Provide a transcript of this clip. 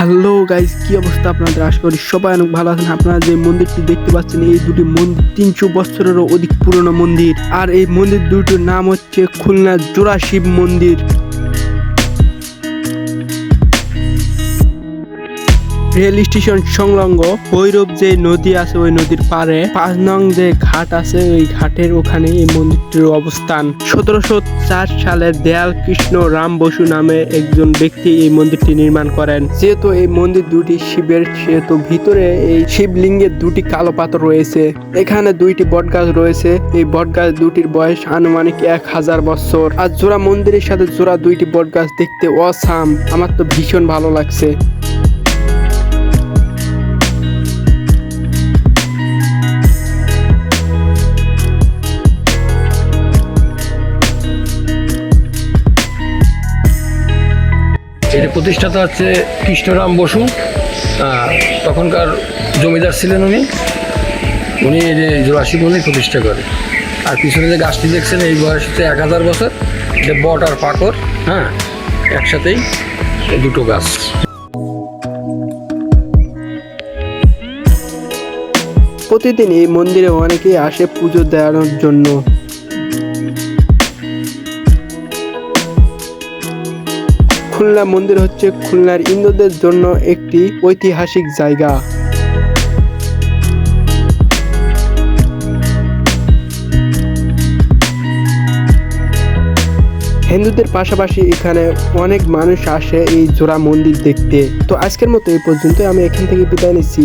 Hello guys কি অবস্থা আপনাদের? আশা করি সবাই অনেক ভালো আছেন। আপনারা যে মন্দিরটি দেখতে পাচ্ছেন, এই দুটি মন্দির তিনশো বছরেরও অধিক পুরনো মন্দির। আর এই মন্দির দুটির নাম হচ্ছে খুলনা জোড়া শিব মন্দির। রেল স্টেশন সংলগ্ন ভৈরব যে নদী আছে, ওই নদীর পারে পাঁচ নং যে ঘাট আছে, ওই ঘাটের ওখানে এই মন্দিরটির অবস্থান। সতেরোশো চার সালে দেয়াল কৃষ্ণ রাম বসু নামে একজন ব্যক্তি এই মন্দিরটি নির্মাণ করেন। যেহেতু এই মন্দির দুটি শিবের, সেহেতু ভিতরে এই শিবলিঙ্গের দুটি কালো পাথর রয়েছে। এখানে দুইটি বটগাছ রয়েছে। এই বটগাছ দুটির বয়স আনুমানিক এক হাজার বছর। আর জোড়া মন্দিরের সাথে জোড়া দুইটি বটগাছ দেখতে অসাম। আমার তো ভীষণ ভালো লাগছে। এর প্রতিষ্ঠাতা হচ্ছে কৃষ্ণরাম বসু তখনকার জমিদার ছিলেন উনি। উনি এই যে জোড়াশি মন্দির প্রতিষ্ঠা করে। আর পিছনে যে গাছটি দেখছেন, এই বয়স এক হাজার বছর। এটা বট আর পাকর হ্যাঁ? একসাথেই দুটো গাছ। প্রতিদিন এই মন্দিরে অনেকেই আসে পুজো দেওয়ানোর জন্য। খুলনা মন্দির হচ্ছে খুলনার ইন্দুদের জন্য একটি ঐতিহাসিক জায়গা। হিন্দুদের পাশাপাশি এখানে অনেক মানুষ আসে এই জোড়া মন্দির দেখতে। তো আজকের মতো এই পর্যন্ত আমি এখান থেকে বিদায় নিচ্ছি।